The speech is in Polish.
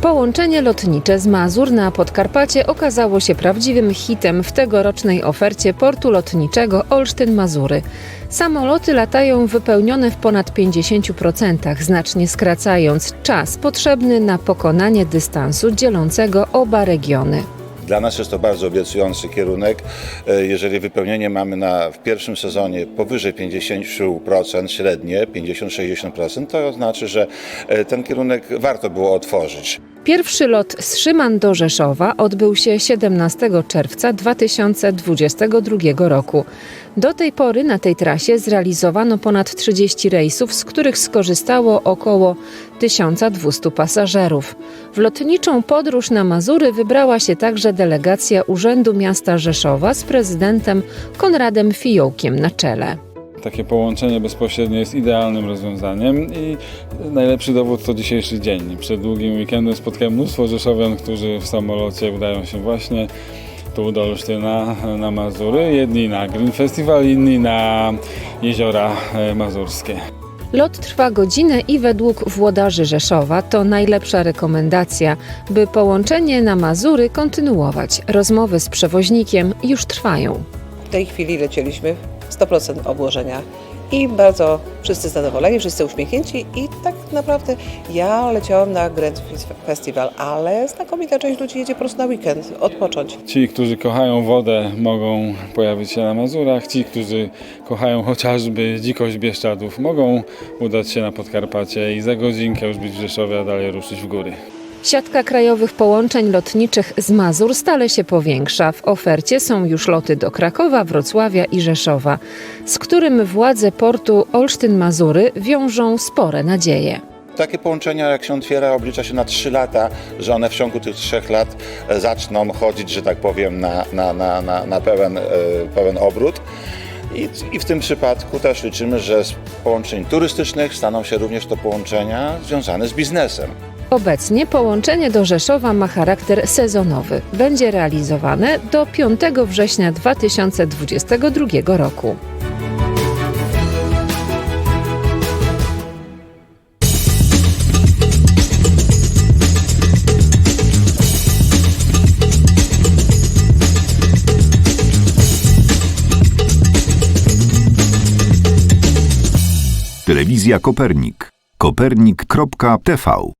Połączenie lotnicze z Mazur na Podkarpacie okazało się prawdziwym hitem w tegorocznej ofercie portu lotniczego Olsztyn-Mazury. Samoloty latają wypełnione w ponad 50%, znacznie skracając czas potrzebny na pokonanie dystansu dzielącego oba regiony. Dla nas jest to bardzo obiecujący kierunek. E, Jeżeli wypełnienie mamy na, w pierwszym sezonie powyżej 50% średnie, 50-60%, to znaczy, że e, ten kierunek warto było otworzyć. Pierwszy lot z Szyman do Rzeszowa odbył się 17 czerwca 2022 roku. Do tej pory na tej trasie zrealizowano ponad 30 rejsów, z których skorzystało około 1200 pasażerów. W lotniczą podróż na Mazury wybrała się także delegacja Urzędu Miasta Rzeszowa z prezydentem Konradem Fiołkiem na czele. Takie połączenie bezpośrednie jest idealnym rozwiązaniem i najlepszy dowód to dzisiejszy dzień. Przed długim weekendem spotkałem mnóstwo Rzeszowian, którzy w samolocie udają się właśnie tu do Olsztyna na Mazury. Jedni na Green Festival, inni na jeziora e, mazurskie. Lot trwa godzinę i według włodarzy Rzeszowa to najlepsza rekomendacja, by połączenie na Mazury kontynuować. Rozmowy z przewoźnikiem już trwają. W tej chwili lecieliśmy 100% obłożenia i bardzo wszyscy zadowoleni, wszyscy uśmiechnięci i tak naprawdę ja leciałam na Grand Festival, ale znakomita część ludzi jedzie po prostu na weekend, odpocząć. Ci, którzy kochają wodę, mogą pojawić się na Mazurach. Ci, którzy kochają chociażby dzikość Bieszczadów, mogą udać się na Podkarpacie i za godzinkę już być w Rzeszowie, a dalej ruszyć w góry. Siatka krajowych połączeń lotniczych z Mazur stale się powiększa. W ofercie są już loty do Krakowa, Wrocławia i Rzeszowa, z którym władze portu Olsztyn-Mazury wiążą spore nadzieje. Takie połączenia, jak się otwiera, oblicza się na 3 lata, że one w ciągu tych 3 lat e, zaczną chodzić, że tak powiem, na, na, na, na, na pełen, e, pełen obrót. I, I w tym przypadku też liczymy, że z połączeń turystycznych staną się również to połączenia związane z biznesem. Obecnie połączenie do Rzeszowa ma charakter sezonowy. Będzie realizowane do 5 września 2022 roku. Telewizja Kopernik. Kopernik.tv